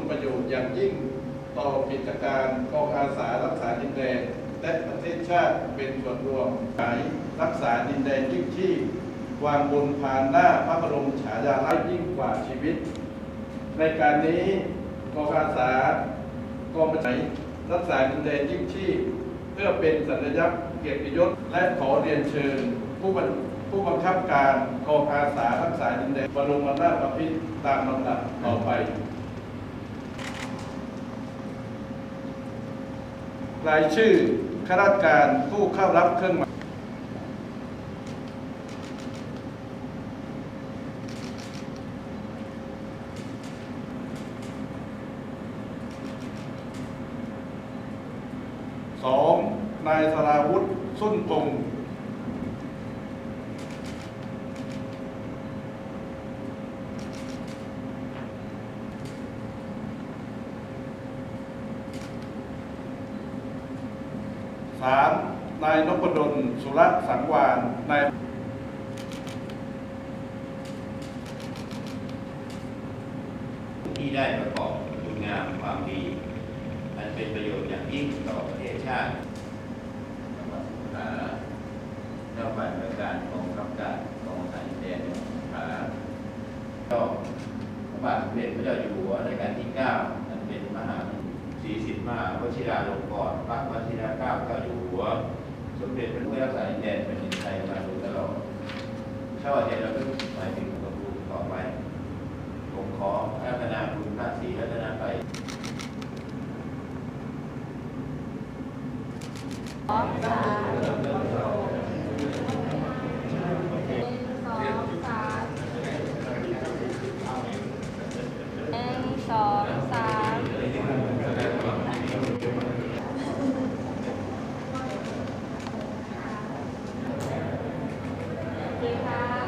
คุณประโยชน์อย่างยิ่งต่อกิจการกองอาสารักษาดินแดน และประเทศชาติเป็นส่วนรวมหมายรักษาดินแดนยิ่งชีพวางบนพานหน้าพระบรมฉายาลักษณ์ยิ่งกว่าชีวิต ในการนี้กองอาสากองประชัยรักษาดินแดนยิ่งชีพเพื่อเป็นสัญลักษณ์เกียรติยศและขอเรียนเชิญผู้บัญผู้บังคับการกองอาสารักษาดินแดนบรมราชบพิตรตามลำดับต่อไป รายชื่อข้าราชการผู้เข้ารับเครื่องหมายสองนายสราวุฒิสุนพงศ์ 3. นายนพดล สุรสังวานนายที่ได้ประกอบคุณงามความดี อันเป็นประโยชน์อย่างยิ่งต่อประเทศชาติจัหสงขาเจ้าฝ่ายบริการของขับการกองสายแดนสงขลาก็พระบาทสมเด็จพระเจ้าอยู่หัวรัชกาลที่ 9 อันเป็นมหา สีสิทธิ์มหาวชิราลงกรณพระวชิราเกล้าเจ้าอยู่หัว สมเด็จพระผู้รักษาดินแดนเป็นดินไทยมาโดยตลอดชาวเด็จเราเพิ่งหมายถึงกระบูต่อไป ผมขอพัฒนาคุณภาษีพัฒนาไปหนึ่งสองสาม ดีค่ะ